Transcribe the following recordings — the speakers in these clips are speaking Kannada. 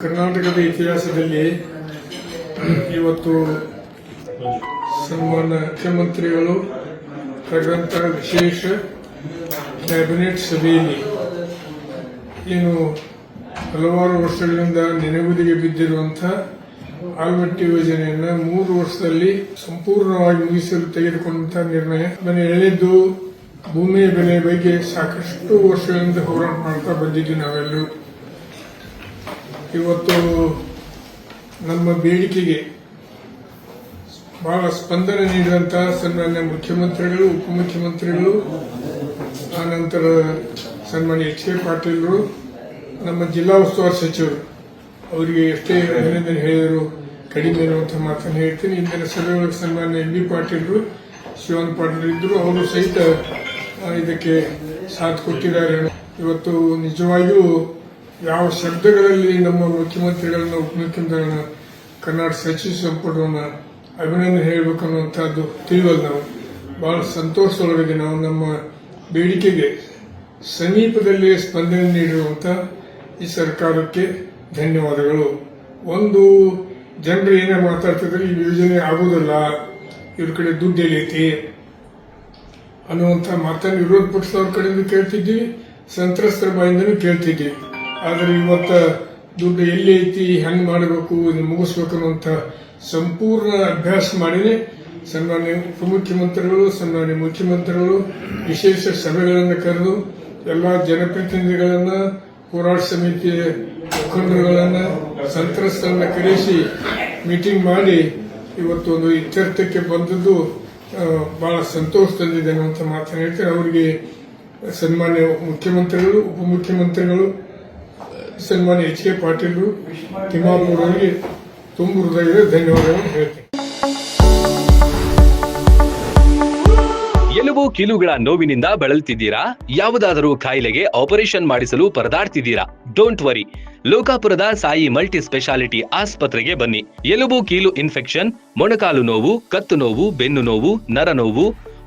ಕರ್ನಾಟಕದ ಇತಿಹಾಸದಲ್ಲಿ ಇವತ್ತು ಸನ್ಮಾನ್ಯ ಮುಖ್ಯಮಂತ್ರಿಗಳು ಕರೆದಂತಹ ವಿಶೇಷ ಕ್ಯಾಬಿನೆಟ್ ಸಭೆಯಲ್ಲಿ ಏನು ಹಲವಾರು ವರ್ಷಗಳಿಂದ ನೆನೆಗುದಿಗೆ ಬಿದ್ದಿರುವಂತಹ ಆಲ್ಮಟ್ಟಿ ಯೋಜನೆಯನ್ನ ಮೂರು ವರ್ಷದಲ್ಲಿ ಸಂಪೂರ್ಣವಾಗಿ ಮುಗಿಸಲು ತೆಗೆದುಕೊಂಡಂತಹ ನಿರ್ಣಯ. ಮನೆ ಎಳೆದು ಭೂಮಿಯ ಬೆಲೆ ಬಗ್ಗೆ ಸಾಕಷ್ಟು ವರ್ಷಗಳಿಂದ ಹೋರಾಟ ಮಾಡ್ತಾ ಬಂದಿದ್ದೀವಿ ನಾವೆಲ್ಲರೂ. ಇವತ್ತು ನಮ್ಮ ಬೇಡಿಕೆಗೆ ಬಹಳ ಸ್ಪಂದನೆ ನೀಡಿದಂತಹ ಸನ್ಮಾನ್ಯ ಮುಖ್ಯಮಂತ್ರಿಗಳು, ಉಪಮುಖ್ಯಮಂತ್ರಿಗಳು, ಆನಂತರ ಸನ್ಮಾನ್ಯ ಎಚ್ ಕೆ ಪಾಟೀಲ್ರು, ನಮ್ಮ ಜಿಲ್ಲಾ ಉಸ್ತುವಾರಿ ಸಚಿವರು. ಅವರಿಗೆ ಎಷ್ಟೇ ಅಭಿನಂದನೆ ಹೇಳಿದರು ಕಡಿಮೆ ಇರುವಂತಹ ಮಾತನ್ನು ಹೇಳ್ತೀನಿ. ಇಂದಿನ ಸಭೆಯೊಳಗೆ ಸನ್ಮಾನ್ಯ ಎಂ ಬಿ ಪಾಟೀಲ್ರು, ಶಿವನ್ ಪಾಟೀಲ್ ಇದ್ದರು. ಅವರು ಸಹಿತ ಇದಕ್ಕೆ ಸಾಥ್ ಕೊಟ್ಟಿದ್ದಾರೆ. ಇವತ್ತು ನಿಜವಾಗಿಯೂ ಯಾವ ಶಬ್ದಗಳಲ್ಲಿ ನಮ್ಮ ಮುಖ್ಯಮಂತ್ರಿಗಳನ್ನ ಉಪಮುಖ್ಯಮಂತ್ರಿಗಳನ್ನ ಕರ್ನಾಟಕ ಸಚಿವ ಸಂಪುಟವನ್ನು ಅಭಿನಂದನೆ ಹೇಳಬೇಕನ್ನುವಂಥದ್ದು ತಿಳಿವಲ್ಲ ನಾವು. ಬಹಳ ಸಂತೋಷದೊಳಗಿದೆ ನಾವು ನಮ್ಮ ಬೇಡಿಕೆಗೆ ಸಮೀಪದಲ್ಲಿ ಸ್ಪಂದನೆ ನೀಡಿರುವಂತ ಈ ಸರ್ಕಾರಕ್ಕೆ ಧನ್ಯವಾದಗಳು. ಒಂದು, ಜನರು ಏನೇ ಮಾತಾಡ್ತಿದ್ರೆ ಈ ಯೋಜನೆ ಆಗೋದಿಲ್ಲ, ಇವ್ರ ಕಡೆ ದುಡ್ಡು ಎಲ್ಲೈತಿ ಅನ್ನುವಂಥ ಮಾತನ್ನು ವಿರೋಧ ಪಕ್ಷದವ್ರ ಕಡೆಯಿಂದ ಕೇಳ್ತಿದ್ದೀವಿ ಸಂತ್ರಸ್ತರ ಬಾಯಿಂದನೂ ಕೇಳ್ತಿದ್ದೀವಿ ಆದರೆ ಇವತ್ತ ದುಡ್ಡು ಎಲ್ಲಿ ಐತಿ, ಹೆಂಗ್ ಮಾಡಬೇಕು, ಇದನ್ನ ಮುಗಿಸ್ಬೇಕು ಅನ್ನುವಂಥ ಸಂಪೂರ್ಣ ಅಭ್ಯಾಸ ಮಾಡಿದೆ. ಸನ್ಮಾನ್ಯ ಉಪಮುಖ್ಯಮಂತ್ರಿಗಳು, ಸನ್ಮಾನ್ಯ ಮುಖ್ಯಮಂತ್ರಿಗಳು, ವಿಶೇಷ ಸಭೆಗಳನ್ನು ಕರೆದು ಎಲ್ಲ ಜನಪ್ರತಿನಿಧಿಗಳನ್ನು, ಹೋರಾಟ ಸಮಿತಿಯ ಮುಖಂಡರುಗಳನ್ನ, ಸಂತ್ರಸ್ತರನ್ನ ಕರೆಸಿ ಮೀಟಿಂಗ್ ಮಾಡಿ ಇವತ್ತು ಒಂದು ಇತ್ಯರ್ಥಕ್ಕೆ ಬಂದದ್ದು ಬಹಳ ಸಂತೋಷ ತಂದಿದೆ ಅನ್ನುವಂಥ ಮಾತನ್ನು ಹೇಳ್ತಾರೆ ಅವರಿಗೆ ಸನ್ಮಾನ್ಯ ಮುಖ್ಯಮಂತ್ರಿಗಳು, ಉಪಮುಖ್ಯಮಂತ್ರಿಗಳು ಸನ್ಮಾನ್ಯ ಎಚ್ ಕೆ ಪಾಟೀಲ್ ತಿಮ್ಮಾಪುರ್ ಅವರಿಗೆ ತುಂಬ ಹೃದಯದ ಧನ್ಯವಾದಗಳನ್ನು ಹೇಳ್ತೀನಿ. ಎಲುಬು ಕೀಲುಗಳ ನೋವಿನಿಂದ ಬಳಲ್ತಿದ್ದೀರಾ? ಯಾವುದಾದರೂ ಕಾಯಿಲೆಗೆ ಆಪರೇಷನ್ ಮಾಡಿಸಲು ಪರದಾಡ್ತಿದ್ದೀರಾ? ಡೋಂಟ್ ವರಿ ಲೋಕಾಪುರದ ಸಾಯಿ ಮಲ್ಟಿ ಸ್ಪೆಷಾಲಿಟಿ ಆಸ್ಪತ್ರೆಗೆ ಬನ್ನಿ. ಎಲುಬು ಕೀಲು ಇನ್ಫೆಕ್ಷನ್, ಮೊಣಕಾಲು ನೋವು, ಕತ್ತು ನೋವು, ಬೆನ್ನು ನೋವು, ನರ ನೋವು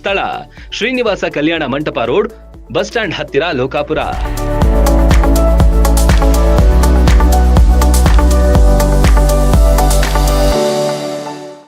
ಸ್ಥಳ Srinivasa Kalyana Mantapa road bus stand ಹತ್ತಿರ ಲೋಕಾಪುರ.